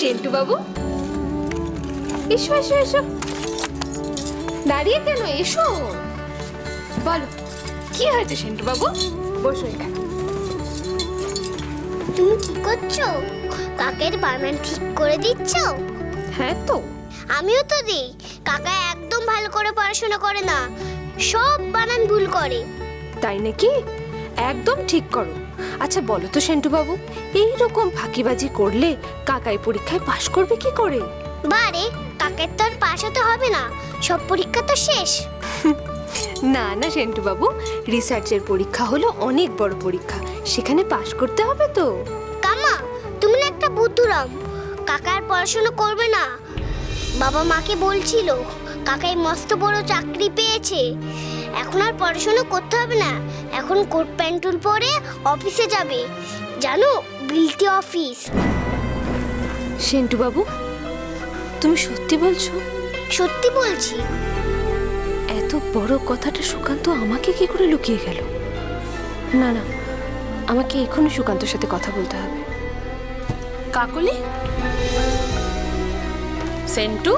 সেন্টু বাবু এসো এসো এসো। দাঁড়িয়ে কেন এসো? বলো কি হয়েছে সেন্টু বাবু বসো এখানে। তুমি কি করছ? কাকের বানান ঠিক করে দিচ্ছ? হ্যাঁ তো। আমিও তো দিই। কাকা একদম ভালো করে পড়াশোনা করে না। সব বানান ভুল করে। তাই নাকি? একদম ঠিক করো। আচ্ছা বলো তো সেন্টু বাবু এই রকম ফাঁকিবাজি করলে কাকাই পরীক্ষায় পাশ করবে কি করে? বারে কাকের তো আর পাশ হতে হবে না। সব পরীক্ষা তো শেষ। না না সেন্টু বাবু রিসার্চের পরীক্ষা হলো অনেক বড় পরীক্ষা। সেখানে পাশ করতে হবে তো। কামা তুমি না একটা বুদ্ধুরাম। কাকা আর পড়াশোনা করবে না। বাবা মাকে বলছিল কাকাই মস্ত বড় চাকরি পেয়েছে। এখন আর পড়াশোনা করতে হবে না। এখন কোট প্যান্টুল পরে অফিসে যাবে। জানো বিলটি অফিস। সেন্টু বাবু তুমি সত্যি বলছো? সত্যি বলছি। এত বড় কথাটা সুকান্ত আমাকে কি করে লুকিয়ে গেল? না না আমাকে এখনই সুকান্তর সাথে কথা বলতে হবে। কাকলি? সেন্টু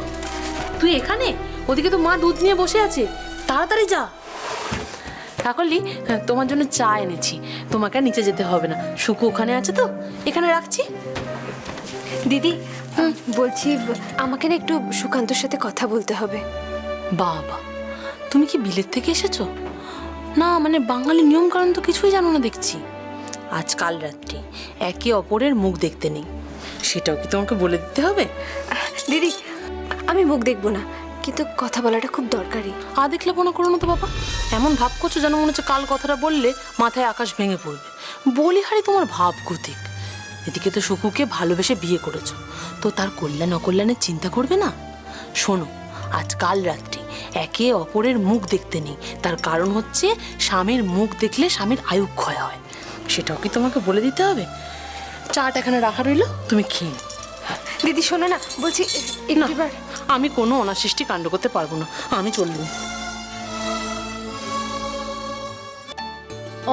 তুই এখানে? ওদিকে তো মা দুধ নিয়ে বসে আছে। তাড়াতাড়ি যা। কাকলি হ্যাঁ, তোমার জন্য চা এনেছি। তোমাকে আর নিচে যেতে হবে না। শুকু ওখানে আছে তো? এখানে রাখছি? দিদি বলছি আমাকে না একটু সুকান্তর সাথে কথা বলতে হবে। বাবা তুমি কি বিলেত থেকে এসেছ? না মানে বাঙালি নিয়ম কারণ তো কিছুই জানো না দেখছি। আজ কাল রাত্রি একে অপরের মুখ দেখতে নেই। সেটাও কি তোমাকে বলে দিতে হবে? দিদি আমি মুখ দেখব না। কিন্তু কথা বলাটা খুব দরকারি। আ দেখলে মনে করো না তো বাবা? এমন ভাব করছ যেন মনে হচ্ছে কাল কথাটা বললে মাথায় আকাশ ভেঙে পড়বে। বলি হারি তোমার ভাব গতিক এদিকে তো শুকুকে ভালোবেসে বিয়ে করেছ। তো তার কল্যাণ অকল্যাণের চিন্তা করবে না? শোনো, আজ কাল রাত্রি একে অপরের মুখ দেখতে নেই। তার কারণ হচ্ছে স্বামীর মুখ দেখলে স্বামীর আয়ু ক্ষয় হয়। সেটাও কি তোমাকে বলে দিতে হবে? চাট এখানে রাখা রইল, তুমি খেয়ে। দিদি শোনো না বলছি একটিবার আমি কোনো অনাসৃষ্টি কাণ্ড করতে পারব না আমি চললুম।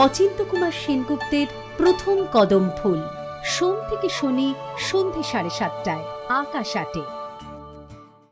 অচিন্ত কুমার সেনগুপ্তের প্রথম কদম ফুল সোম থেকে শনি সন্ধে সাড়ে সাতটায় আকাশ আটে।